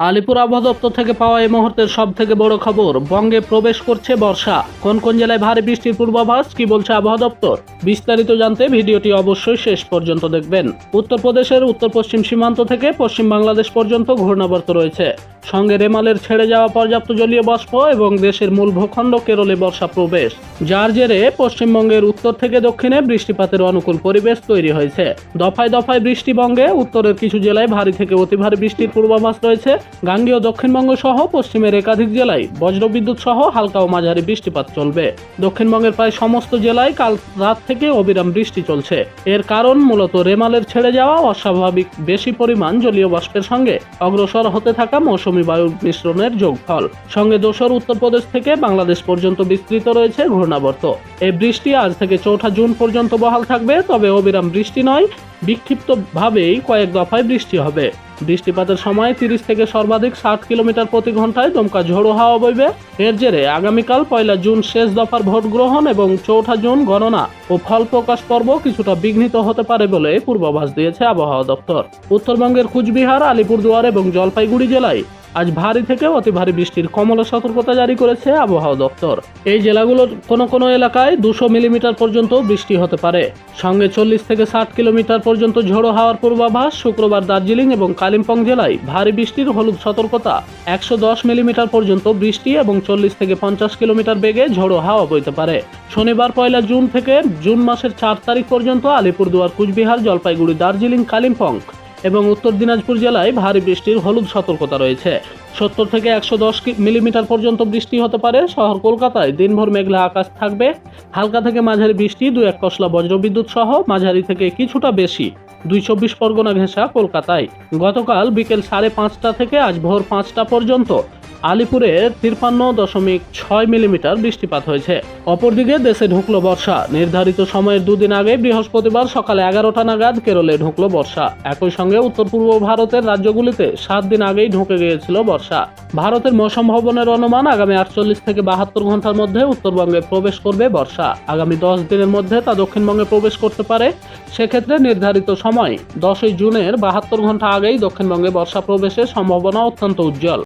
আলিপুর আবহাওয়া দপ্তর থেকে পাওয়া এই মুহূর্তের সব থেকে বড় খবর, বঙ্গে প্রবেশ করছে বর্ষা। কোন কোন জেলায় ভারী বৃষ্টির পূর্বাভাস, কি বলছে আবহাওয়া দপ্তর? বিস্তারিত জানতে ভিডিওটি অবশ্যই শেষ পর্যন্ত দেখবেন। উত্তরপ্রদেশের উত্তর পশ্চিম সীমান্ত থেকে পশ্চিম বাংলাদেশ পর্যন্ত ঘূর্ণাবর্ত রয়েছে। সঙ্গে রেমালের ছেড়ে যাওয়া পর্যাপ্ত জলীয় বাষ্প এবং দেশের মূল ভূখণ্ড কেরলে বর্ষা প্রবেশ। যার জেরে পশ্চিমবঙ্গের উত্তর থেকে দক্ষিণে বৃষ্টিপাতের অনুকূল পরিবেশ তৈরি হয়েছে। দফায় দফায় বৃষ্টিবঙ্গে উত্তরের কিছু জেলায় ভারী থেকে অতি ভারী বৃষ্টির পূর্বাভাস রয়েছে। গাঙ্গেয় দক্ষিণবঙ্গ সহ পশ্চিমের একাধিক জেলায় বজ্রবিদ্যুৎ সহ হালকা ও মাঝারি বৃষ্টিপাত চলবে। দক্ষিণবঙ্গের প্রায় সমস্ত জেলায় কাল রাত থেকে অবিরাম বৃষ্টি চলছে। এর কারণ মূলত রেমালের ছেড়ে যাওয়া অস্বাভাবিক বেশি পরিমাণ জলীয় বাষ্পের সঙ্গে অগ্রসর হতে থাকা মৌসুমী বায়ুর মিশ্রণের যোগফল। সঙ্গে দোসর উত্তরপ্রদেশ থেকে বাংলাদেশ পর্যন্ত বিস্তৃত রয়েছে ঘূর্ণাবর্ত। এই বৃষ্টি আজ থেকে চৌঠা জুন পর্যন্ত বহাল থাকবে, তবে অবিরাম বৃষ্টি নয়, বিক্ষিপ্তভাবেই কয়েক দফায় বৃষ্টি হবে। বৃষ্টিপাতের সময় তিরিশ থেকে সর্বাধিক ষাট কিলোমিটার প্রতি ঘন্টায় দমকা ঝোড়ো হাওয়া বইবে। এর জেরে আগামীকাল পয়লা জুন শেষ দফার ভোট গ্রহণ এবং চৌঠা জুন গণনা ও ফল প্রকাশ পর্ব কিছুটা বিঘ্নিত হতে পারে বলে পূর্বাভাস দিয়েছে আবহাওয়া দপ্তর। উত্তরবঙ্গের কুচবিহার, আলিপুরদুয়ার এবং জলপাইগুড়ি জেলায় আজ ভারী থেকে অতি ভারী বৃষ্টির কমলা সতর্কতা জারি করেছে আবহাওয়া দপ্তর। এই জেলাগুলোর কোনো কোনো এলাকায় দুশো মিলিমিটার পর্যন্ত বৃষ্টি হতে পারে। সঙ্গে চল্লিশ থেকে ষাট কিলোমিটার পর্যন্ত ঝোড়ো হাওয়ার পূর্বাভাস শুক্রবার দার্জিলিং এবং কালিম্পং জেলায় ভারী বৃষ্টির হলুদ সতর্কতা, একশো দশ মিলিমিটার পর্যন্ত বৃষ্টি এবং চল্লিশ থেকে পঞ্চাশ কিলোমিটার বেগে ঝোড়ো হাওয়া বইতে পারে। শনিবার পয়লা জুন থেকে জুন মাসের চার তারিখ পর্যন্ত আলিপুরদুয়ার, কুচবিহার, জলপাইগুড়ি, দার্জিলিং, কালিম্পং এবং উত্তর দিনাজপুর জেলায় ভারী বৃষ্টির হলুদ সতর্কতা রয়েছে। সত্তর থেকে একশো দশ মিলিমিটার পর্যন্ত বৃষ্টি হতে পারে। শহর কলকাতায় দিনভর মেঘলা আকাশ থাকবে। হালকা থেকে মাঝারি বৃষ্টি দু এক কসলা বজ্রবিদ্যুৎ সহ মাঝারি থেকে কিছুটা বেশি। দুই চব্বিশ পরগনা ঘেঁষা কলকাতায়। গতকাল বিকেল সাড়ে পাঁচটা থেকে আজ ভোর পাঁচটা পর্যন্ত আলিপুরে তিরপান্ন দশমিক ছয় মিলিমিটার বৃষ্টিপাত হয়েছে। অপরদিকে দেশে ঢুকলো বর্ষা। নির্ধারিত সময়ের দুদিন আগে বৃহস্পতিবার সকালে এগারোটা নাগাদ কেরলে ঢুকলো বর্ষা। একই সঙ্গে উত্তর পূর্ব ভারতের রাজ্যগুলিতে সাত দিন আগেই ঢুকে গিয়েছিল বর্ষা। ভারতের মৌসম ভবনের অনুমান আগামী আটচল্লিশ থেকে বাহাত্তর ঘণ্টার মধ্যে উত্তরবঙ্গে প্রবেশ করবে বর্ষা। আগামী দশ দিনের মধ্যে তা দক্ষিণবঙ্গে প্রবেশ করতে পারে। সেক্ষেত্রে নির্ধারিত সময় দশই জুনের বাহাত্তর ঘণ্টা আগেই দক্ষিণবঙ্গে বর্ষা প্রবেশের সম্ভাবনা অত্যন্ত উজ্জ্বল।